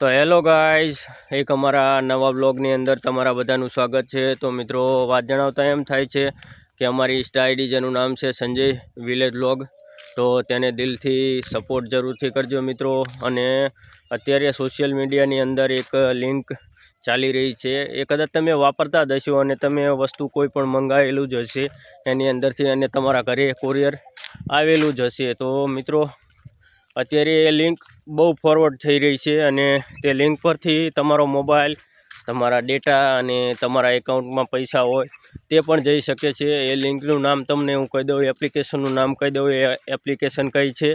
તો hello guys, એક અમારા નવા બ્લોગની અંદર તમારા બધાનું સ્વાગત છે. તો મિત્રો, વાત જણાવતા એમ થાય છે કે અમારી ઇન્સ્ટા જેનું નામ છે સંજય વિલેજ બ્લોગ તો તેને દિલથી સપોર્ટ જરૂરથી કરજો મિત્રો. અને અત્યારે સોશિયલ મીડિયાની અંદર એક લિંક ચાલી રહી છે. એ કદાચ તમે વાપરતા જ હશો અને તમે વસ્તુ કોઈ પણ મંગાવેલું જ હશે, એની અંદરથી અને તમારા ઘરે કોરિયર આવેલું જ હશે. તો મિત્રો, અત્યારે એ લિંક બહુ ફોરવર્ડ થઈ રહી છે અને તે લિંક પરથી તમારો મોબાઈલ તમારા ડેટા અને તમારા એકાઉન્ટમાં પૈસા હોય, તે પણ જઈ શકે છે. એ લિંકનું નામ તમને હું કહી દઉં એપ્લિકેશનનું નામ કહી દઉં, એ એપ્લિકેશન કઈ છે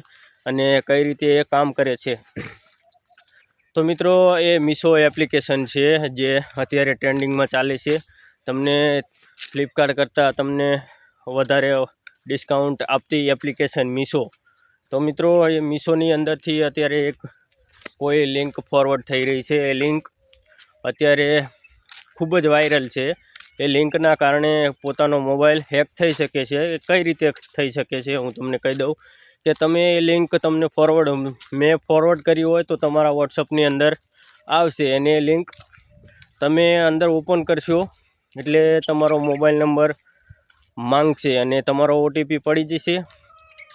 અને કઈ રીતે એ કામ કરે છે. તો મિત્રો, એ મીશો એપ્લિકેશન છે જે અત્યારે ટ્રેન્ડિંગમાં ચાલે છે. તમને ફ્લિપકાર્ટ કરતાં તમને વધારે ડિસ્કાઉન્ટ આપતી એપ્લિકેશન મીશો તો મિત્રો, એ મીશોની અંદરથી અત્યારે એક કોઈ લિંક ફોરવર્ડ થઈ રહી છે. એ લિંક અત્યારે ખૂબ જ વાયરલ છે. એ લિંકના કારણે પોતાનો મોબાઈલ હેક થઈ શકે છે. એ કઈ રીતે થઈ શકે છે હું તમને કહી દઉં કે તમે એ લિંક તમને ફોરવર્ડ મેં ફોરવર્ડ કરી હોય તો તમારા વોટ્સઅપની અંદર આવશે. અને એ લિંક તમે અંદર ઓપન કરશો એટલે તમારો મોબાઈલ નંબર માંગશે અને તમારો ઓટીપી પડી જશે.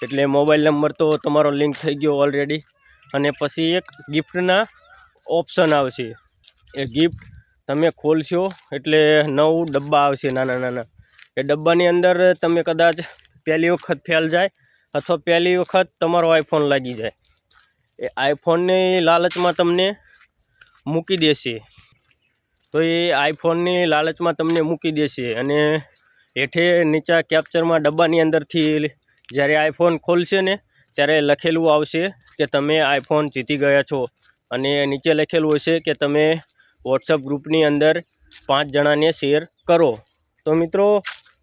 એટલે મોબાઈલ નંબર તો તમારો લિંક થઈ ગયો ઓલરેડી અને પછી એક ગિફ્ટના ઓપ્શન આવશે. એ ગિફ્ટ તમે ખોલશો એટલે નવ ડબ્બા આવશે નાના નાના. એ ડબ્બાની અંદર તમે કદાચ પહેલી વખત ફેલ જાય અથવા પહેલી વખત તમારો આઈફોન લાગી જાય. એ આઈફોનની લાલચમાં તમને મૂકી દેશે. તો એ આઈફોનની લાલચમાં તમને મૂકી દેશે અને હેઠે નીચા કેપ્ચરમાં ડબ્બાની અંદરથી જ્યારે આઈફોન ખોલશે ને, ત્યારે લખેલું આવશે કે તમે આઈફોન જીતી ગયા છો. અને નીચે લખેલું હશે કે તમે વોટ્સઅપ ગ્રુપની અંદર પાંચ જણાને શેર કરો. તો મિત્રો,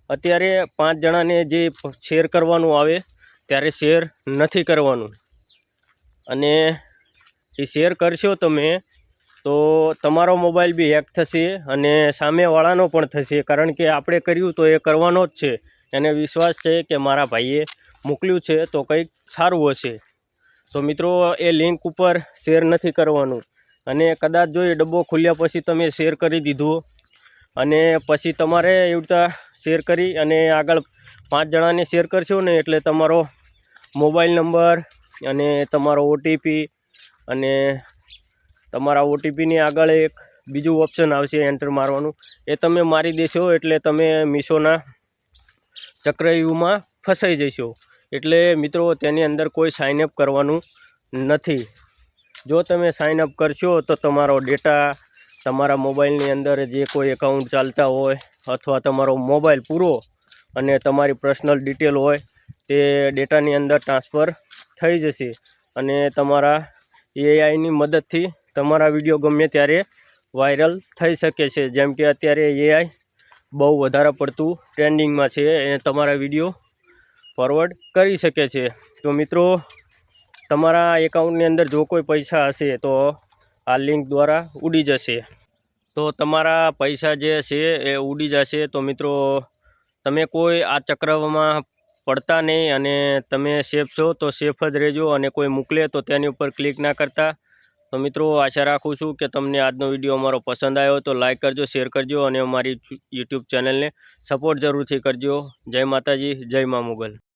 અત્યારે પાંચ જણાને જે શેર કરવાનું આવે, ત્યારે શેર નથી કરવાનું. અને એ શેર કરશો તમે, તો તમારો મોબાઈલ બી હેક થશે અને સામેવાળાનો પણ થશે. કારણ કે આપણે કર્યું તો એ કરવાનો જ છે. એને વિશ્વાસ છે કે મારા ભાઈએ મોકલ્યું છે, તો કંઈક સારું હશે. તો મિત્રો, એ લિંક ઉપર શેર નથી કરવાનું. અને કદાચ જો એ ડબ્બો ખુલ્યા પછી તમે શેર કરી દીધો. અને પછી તમારે એવી રીતે શેર કરી અને આગળ પાંચ જણાને શેર કરશો ને, એટલે તમારો મોબાઈલ નંબર અને તમારો ઓટીપી અને તમારા ઓટીપીની આગળ એક બીજું ઓપ્શન આવશે એન્ટર મારવાનું. એ તમે મારી દેશો, એટલે તમે મીશોના ચક્રવ્યૂહમાં ફસાઈ જશો. એટલે મિત્રો, તેની અંદર કોઈ સાઇનઅપ કરવાનું નથી. જો તમે સાઇનઅપ કરશો, તો તમારો ડેટા તમારા મોબાઈલની અંદર જે કોઈ એકાઉન્ટ ચાલતા હોય અથવા તમારો મોબાઈલ પૂરો અને તમારી પર્સનલ ડિટેલ હોય, તે ડેટાની અંદર ટ્રાન્સફર થઈ જશે. અને તમારા એઆઈની મદદથી તમારા વીડિયો ગમે ત્યારે વાયરલ થઈ શકે છે. જેમ કે અત્યારે એઆઈ બહુ વધારે પડતું ટ્રેન્ડિંગમાં છે એ તમારા વીડિયો ફોરવર્ડ કરી શકે છે. તો મિત્રો, તમારા એકાઉન્ટની અંદર જો કોઈ પૈસા હશે, તો આ લિંક દ્વારા ઉડી જશે. તો તમારા પૈસા જે છે એ ઉડી જશે. તો મિત્રો, તમે કોઈ આ ચક્રમાં પડતા નહીં અને તમે સેફ છો, તો સેફ જ રહેજો અને કોઈ મોકલે તો તેની ઉપર ક્લિક ના કરતા. તો મિત્રો, આશા રાખું છું કે તમને આજનો વીડિયો અમારો પસંદ આવ્યો તો લાઇક કરજો, શેર કરજો અને અમારી યુટ્યુબ ચેનલને સપોર્ટ જરૂરથી કરજો. જય માતાજી, જય મા મુગલ.